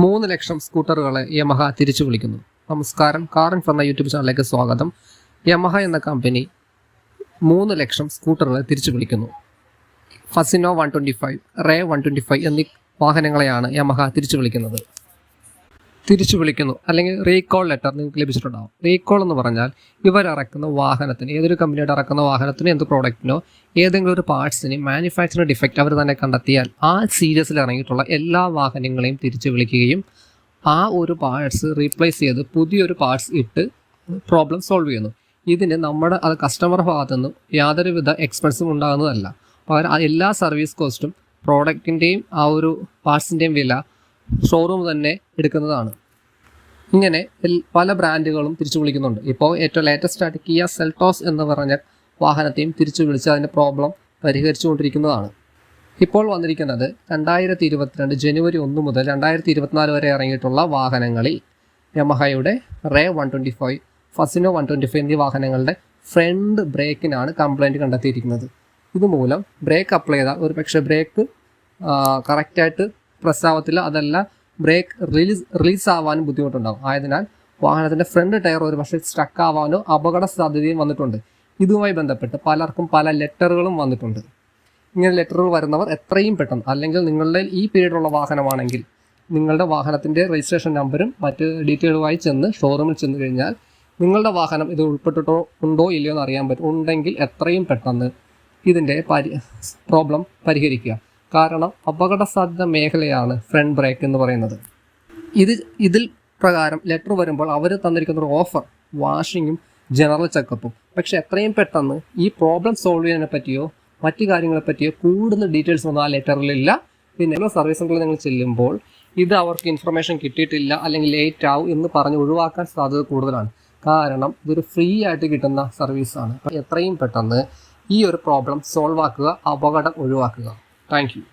മൂന്ന് ലക്ഷം സ്കൂട്ടറുകളെ യമഹ തിരിച്ചു വിളിക്കുന്നു. നമസ്കാരം. കാർ ഇൻ എന്ന യൂട്യൂബ് ചാനലിലേക്ക് സ്വാഗതം. യമഹ എന്ന കമ്പനി മൂന്ന് ലക്ഷം സ്കൂട്ടറുകളെ തിരിച്ചു വിളിക്കുന്നു. Fascino one twenty five Ray one twenty five എന്നീ വാഹനങ്ങളെയാണ് യമഹ തിരിച്ചു വിളിക്കുന്നത്. തിരിച്ചു വിളിക്കുന്നു. അല്ലെങ്കിൽ റീകോൾ ലെറ്റർ നിങ്ങൾക്ക് ലഭിച്ചിട്ടുണ്ടാവും. റീകോൾ എന്ന് പറഞ്ഞാൽ ഇവർ ഇറക്കുന്ന വാഹനത്തിന് ഏതൊരു കമ്പനിയുടെ ഇറക്കുന്ന വാഹനത്തിന് എന്ത് പ്രോഡക്റ്റിനോ ഏതെങ്കിലും ഒരു പാർട്സിന് മാനുഫാക്ചറിംഗ് ഡിഫക്റ്റ് അവർ തന്നെ കണ്ടെത്തിയാൽ ആ സീരീസിൽ ഇറങ്ങിയിട്ടുള്ള എല്ലാ വാഹനങ്ങളെയും തിരിച്ചു വിളിക്കുകയും ആ ഒരു പാർട്സ് റീപ്ലേസ് ചെയ്ത് പുതിയൊരു പാർട്സ് ഇട്ട് പ്രോബ്ലം സോൾവ് ചെയ്യുന്നു. ഇതിന് നമ്മുടെ അത് കസ്റ്റമർ ഭാഗത്തു നിന്നും യാതൊരുവിധ എക്സ്പെൻസും ഉണ്ടാകുന്നതല്ല. പകരം എല്ലാ സർവീസ് കോസ്റ്റും പ്രോഡക്റ്റിന്റെയും ആ ഒരു പാർട്സിന്റെയും വില ഷോറൂം തന്നെ എടുക്കുന്നതാണ്. ഇങ്ങനെ പല ബ്രാൻഡുകളും തിരിച്ചു വിളിക്കുന്നുണ്ട്. ഇപ്പോൾ ഏറ്റവും ലേറ്റസ്റ്റ് ആയിട്ട് കിയ സെൽട്ടോസ് എന്ന് പറഞ്ഞ വാഹനത്തെയും തിരിച്ചു വിളിച്ച് അതിന്റെ പ്രോബ്ലം പരിഹരിച്ചുകൊണ്ടിരിക്കുന്നതാണ്. ഇപ്പോൾ വന്നിരിക്കുന്നത് രണ്ടായിരത്തി ഇരുപത്തിരണ്ട് ജനുവരി ഒന്ന് മുതൽ രണ്ടായിരത്തി ഇരുപത്തിനാല് വരെ ഇറങ്ങിയിട്ടുള്ള വാഹനങ്ങളിൽ യമഹയുടെ Ray one twenty five Fascino one twenty five എന്നീ വാഹനങ്ങളുടെ ഫ്രണ്ട് ബ്രേക്കിനാണ് കംപ്ലൈന്റ് കണ്ടെത്തിയിരിക്കുന്നത്. ഇതുമൂലം ബ്രേക്ക് അപ്ലൈ ചെയ്താൽ ഒരു പക്ഷേ ബ്രേക്ക് കറക്റ്റായിട്ട് പ്രസ് ആവത്തില്ല അതല്ല ബ്രേക്ക് റിലീസ് റിലീസ് ആവാനും ബുദ്ധിമുട്ടുണ്ടാകും ആയതിനാൽ വാഹനത്തിന്റെ ഫ്രണ്ട് ടയർ ഒരു പക്ഷേ സ്റ്റക്ക് ആവാനോ അപകട സാധ്യതയും വന്നിട്ടുണ്ട്. ഇതുമായി ബന്ധപ്പെട്ട് പലർക്കും പല ലെറ്ററുകളും വന്നിട്ടുണ്ട്. ഇങ്ങനെ ലെറ്ററുകൾ വരുന്നവർ എത്രയും പെട്ടെന്ന് അല്ലെങ്കിൽ നിങ്ങളുടെ ഈ പീരീഡുള്ള വാഹനമാണെങ്കിൽ നിങ്ങളുടെ വാഹനത്തിന്റെ രജിസ്ട്രേഷൻ നമ്പറും മറ്റ് ഡീറ്റെയിലുമായി ചെന്ന് ഷോറൂമിൽ ചെന്ന് കഴിഞ്ഞാൽ നിങ്ങളുടെ വാഹനം ഇത് ഉൾപ്പെട്ടിട്ടോ ഉണ്ടോ ഇല്ലയോ എന്ന് അറിയാൻ പറ്റും. ഉണ്ടെങ്കിൽ എത്രയും പെട്ടെന്ന് ഇതിന്റെ പരി പ്രോബ്ലം പരിഹരിക്കുക. കാരണം അപകട സാധ്യത മേഖലയാണ് ഫ്രണ്ട് ബ്രേക്ക് എന്ന് പറയുന്നത്. ഇത് ഇതിൽ പ്രകാരം ലെറ്റർ വരുമ്പോൾ അവർ തന്നിരിക്കുന്ന ഒരു ഓഫർ വാഷിങ്ങും ജനറൽ ചെക്കപ്പും പക്ഷെ എത്രയും പെട്ടെന്ന് ഈ പ്രോബ്ലം സോൾവ് ചെയ്യുന്നതിനെ പറ്റിയോ മറ്റു കാര്യങ്ങളെ പറ്റിയോ കൂടുതൽ ഡീറ്റെയിൽസ് ഒന്നും ആ ലെറ്ററിലില്ല പിന്നെ സർവീസ് സെന്ററിൽ നിങ്ങൾ ചെല്ലുമ്പോൾ ഇത് അവർക്ക് ഇൻഫർമേഷൻ കിട്ടിയിട്ടില്ല അല്ലെങ്കിൽ ലേറ്റ് ആവും എന്ന് പറഞ്ഞ് ഒഴിവാക്കാൻ സാധ്യത കൂടുതലാണ്. കാരണം ഇതൊരു ഫ്രീ ആയിട്ട് കിട്ടുന്ന സർവീസാണ് എത്രയും പെട്ടെന്ന് ഈ ഒരു പ്രോബ്ലം സോൾവ് ആക്കുക അപകടം ഒഴിവാക്കുക. Thank you.